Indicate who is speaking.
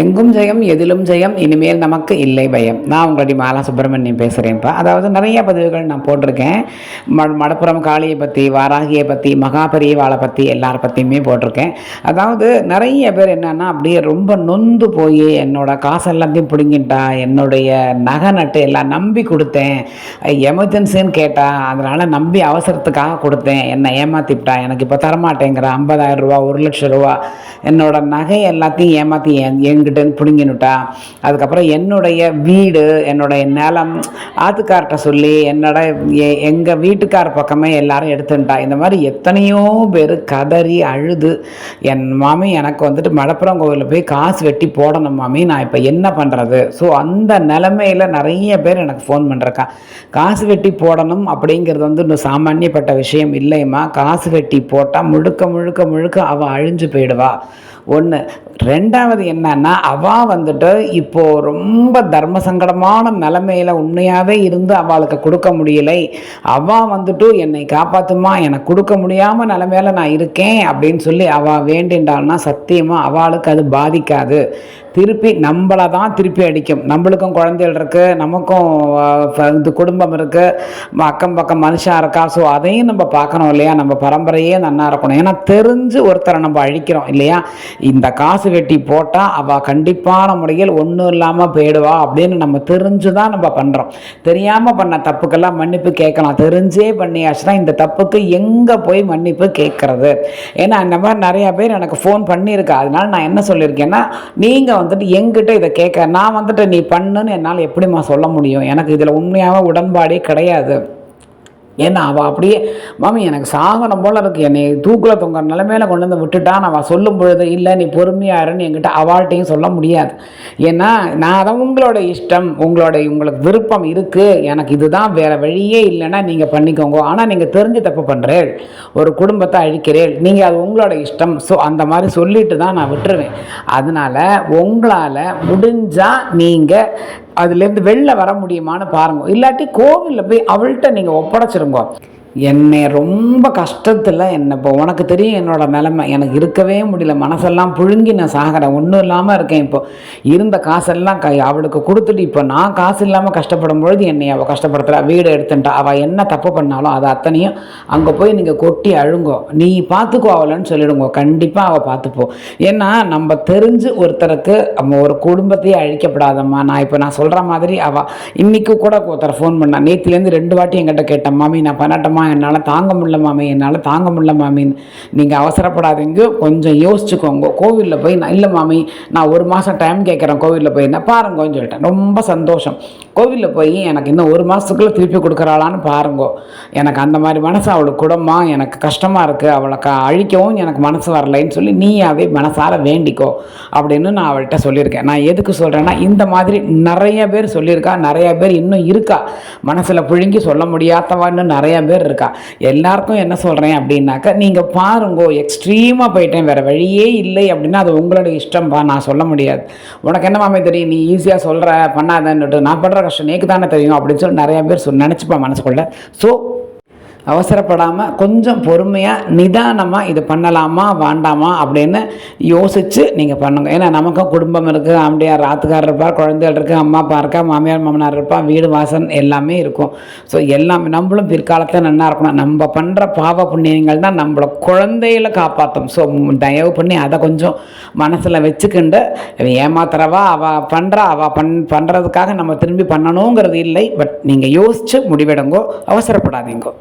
Speaker 1: எங்கும் ஜெயம் எதிலும் ஜெயம் இனிமேல் நமக்கு இல்லை பயம். நான் உங்களுடைய மாலா சுப்பிரமணியம் பேசுகிறேன்ப்பா அதாவது நிறைய பதிவுகள் நான் போட்டிருக்கேன். ம மடப்புறம் காளியை பற்றி வாராகியை பற்றி மகாபெரியவாளை பற்றி எல்லாரை பற்றியுமே போட்டிருக்கேன். அதாவது நிறைய பேர் என்னென்னா அப்படியே ரொம்ப நொந்து போய் என்னோடய காசு எல்லாத்தையும் பிடுங்கிட்டா என்னுடைய நகை நட்டு எல்லாம் நம்பி கொடுத்தேன். எமர்ஜென்சின்னு கேட்டா அதனால் நம்பி அவசரத்துக்காக கொடுத்தேன். என்னை ஏமாற்றிவிட்டா எனக்கு இப்போ தரமாட்டேங்கிற ஐம்பதாயிரம் ரூபா ஒரு லட்சம் ரூபா என்னோடய நகை எல்லாத்தையும் ஏமாற்றி என் என்கிட்டேருந்து பிடுங்கினுட்டா. அதுக்கப்புறம் என்னுடைய வீடு என்னுடைய நிலம் ஆத்துக்கார்ட்ட சொல்லி என்னோட எ- வீட்டுக்கார பக்கமே எல்லாரும் எடுத்துட்டா இந்த மாதிரி எத்தனையோ பேர் கதறி அழுது. என் மாமி எனக்கு வந்துட்டு மலப்புரம் கோவிலில் போய் காசு வெட்டி போடணும் மாமி. நான் இப்போ என்ன பண்ணுறது ஸோ அந்த நிலமையில நிறைய பேர் எனக்கு ஃபோன் பண்ணுறக்கா காசு வெட்டி போடணும் அப்படிங்கிறது வந்து இன்னும் சாமானியப்பட்ட விஷயம் இல்லைம்மா. காசு வெட்டி போட்டால் முழுக்க முழுக்க முழுக்க அவள் அழிஞ்சு போயிடுவா. ஒன்று ரெண்டாவது என்னன்னா அவள் வந்துட்டு இப்போ ரொம்ப தர்ம சங்கடமான நிலமையில் உண்மையாகவே இருந்து அவளுக்கு கொடுக்க முடியலை. அவள் வந்துட்டு என்னை காப்பாத்துமா? எனக்கு கொடுக்க முடியாமல் நிலமையில நான் இருக்கேன் அப்படின்னு சொல்லி அவள் வேண்டின்றாள்னா சத்தியமாக அவளுக்கு அது பாதிக்காது. திருப்பி நம்மளை தான் திருப்பி அடிக்கும். நம்மளுக்கும் குழந்தைகள் இருக்குது நமக்கும் இந்த இது குடும்பம் இருக்குது அக்கம் பக்கம் மனுஷன் இருக்கா? ஸோ அதையும் நம்ம பார்க்கணும் இல்லையா? நம்ம பரம்பரையே நன்னா இருக்கணும். ஏன்னா தெரிஞ்சு ஒருத்தரை நம்ம அழிக்கிறோம் இல்லையா? இந்த காசு வெட்டி போட்டால் அவள் கண்டிப்பான முறையில் ஒன்றும் இல்லாமல் போயிடுவா அப்படின்னு நம்ம தெரிஞ்சு தான் நம்ம பண்ணுறோம் தெரியாமல் பண்ண தப்புக்கெல்லாம் மன்னிப்பு கேட்கலாம். தெரிஞ்சே பண்ணியாச்சுன்னா இந்த தப்புக்கு எங்கே போய் மன்னிப்பு கேட்குறது? ஏன்னா அந்த மாதிரி நிறையா பேர் எனக்கு ஃபோன் பண்ணியிருக்கா. அதனால நான் என்ன சொல்லியிருக்கேன்னா நீங்கள் வந்துட்டு எங்கிட்ட இதை கேட்க நான் வந்துட்டு நீ பண்ணுன்னு என்னால் எப்படிம்மா சொல்ல முடியும்? எனக்கு இதில் உண்மையாக உடன்பாடே கிடையாது. ஏன்னா அவள் அப்படியே மாமி எனக்கு சாகனம் போல் இருக்கு. என்னை தூக்கில் தொங்க நிலமையில கொண்டு வந்து விட்டுட்டான். அவள் சொல்லும் பொழுது இல்லை நீ பொறுமையாருன்னு என்கிட்ட அவள்கிட்டையும் சொல்ல முடியாது. ஏன்னா நான் அதான் உங்களோட இஷ்டம். உங்களோட உங்களுக்கு விருப்பம் இருக்குது எனக்கு இதுதான் வேறு வழியே இல்லைன்னா நீங்கள் பண்ணிக்கோங்க. ஆனால் நீங்கள் தெரிஞ்சு தப்பு பண்ணுறேள் ஒரு குடும்பத்தை அழிக்கிறேள். நீங்கள் அது உங்களோட இஷ்டம். ஸோ அந்த மாதிரி சொல்லிட்டு தான் நான் விட்டுருவேன். அதனால் உங்களால் முடிஞ்சால் நீங்கள் அதுலேருந்து வெளில வர முடியுமான்னு பாருங்க. இல்லாட்டி கோவிலில் போய் அவள்கிட்ட நீங்கள் ஒப்படைச்சிருங்க. என்னை ரொம்ப கஷ்டத்தில் என்னை இப்போ உனக்கு தெரியும் என்னோடய நிலைமை. எனக்கு இருக்கவே முடியல. மனசெல்லாம் புழுங்கி நான் சாகிறேன். ஒன்றும் இல்லாமல் இருக்கேன் இப்போ. இருந்த காசெல்லாம் கை அவளுக்கு கொடுத்துட்டு இப்போ நான் காசு இல்லாமல் கஷ்டப்படும் பொழுது என்னை அவள் கஷ்டப்படுத்துகிறா வீடு எடுத்துட்டா. அவள் என்ன தப்பு பண்ணாலும் அதை அத்தனையும் அங்கே போய் நீங்கள் கொட்டி அழுங்கோ. நீ பார்த்துக்கோ அவளைன்னு சொல்லிடுங்க. கண்டிப்பாக அவள் பார்த்துப்போ ஏன்னா நம்ம தெரிஞ்சு ஒருத்தருக்கு நம்ம ஒரு குடும்பத்தையே அழிக்கப்படாதம்மா. நான் இப்போ நான் சொல்கிற மாதிரி அவள் இன்றைக்கி கூட ஒருத்தர் ஃபோன் பண்ணேன் நேற்றுலேருந்து ரெண்டு வாட்டி என்கிட்ட கேட்டேன் மாமி நான் பண்ணட்டமா? என்னால் தாங்க முடியல மாமி என்னால் தாங்க முடியல மாமின்னு நீங்கள் அவசரப்படாதீங்க. கொஞ்சம் யோசிச்சுக்கோங்க. கோவிலில் போய் நான் இல்லை மாமி நான் ஒரு மாதம் டைம் கேட்குறேன் கோவிலில் போய். என்ன பாருங்கன்னு சொல்லிட்டேன். ரொம்ப சந்தோஷம். கோவிலில் போய் எனக்கு இன்னும் ஒரு மாதத்துக்குள்ளே திருப்பி கொடுக்குறாளான்னு பாருங்கோ. எனக்கு அந்த மாதிரி மனசு அவளுக்கு குடமா எனக்கு கஷ்டமாக இருக்குது அவளை க அழிக்கவும் எனக்கு மனசு வரலைன்னு சொல்லி நீயாவே மனசார வேண்டிக்கோ அப்படின்னு நான் அவள்கிட்ட சொல்லியிருக்கேன். நான் எதுக்கு சொல்கிறேன்னா இந்த மாதிரி நிறைய பேர் சொல்லியிருக்கா நிறைய பேர் இன்னும் இருக்கா. மனசில் புழுங்கி சொல்ல முடியாதவான்னு நிறையா பேர் இருக்கா. எல்லாருக்கும் என்ன சொல்கிறேன் அப்படின்னாக்கா நீங்கள் பாருங்கோ எக்ஸ்ட்ரீமாக போயிட்டேன் வேறு வழியே இல்லை அப்படின்னா அது உங்களோட இஷ்டம்பா நான் சொல்ல முடியாது. உனக்கு என்ன மாமே தெரியும் நீ ஈஸியாக சொல்கிற பண்ணாதன்னுட்டு நான் பண்ணுற கஷ்டம் நேக்கு தானே தெரியும் அப்படின்னு சொல்லி நிறைய பேர் சொல் நினச்சிப்பா மனசுக்குள்ள. ஸோ அவசரப்படாமல் கொஞ்சம் பொறுமையாக நிதானமாக இது பண்ணலாமா வேண்டாமா அப்படின்னு யோசித்து நீங்கள் பண்ணுங்க. ஏன்னா நமக்கும் குடும்பம் இருக்குது ஆம்படியார் ராத்துக்காரர் இருப்பார் குழந்தைகள் இருக்குது அம்மா அப்பா இருக்கா மாமியார் மாமனார் இருப்பா வீடு வாசன் எல்லாமே இருக்கும். ஸோ எல்லாமே நம்மளும் பிற்காலத்தில் நல்லா இருக்கணும். நம்ம பண்ணுற பாவ புண்ணியங்கள் தான் நம்மளை குழந்தைகளை காப்பாற்றும் ஸோ தயவு பண்ணி அதை கொஞ்சம் மனசில் வச்சுக்கிண்டு ஏமாத்துறவா அவள் பண்ணுறா அவள் பண் பண்ணுறதுக்காக நம்ம திரும்பி பண்ணணுங்கிறது இல்லை. பட் நீங்கள் யோசித்து முடிவெடுங்கோ அவசரப்படாதீங்கோ.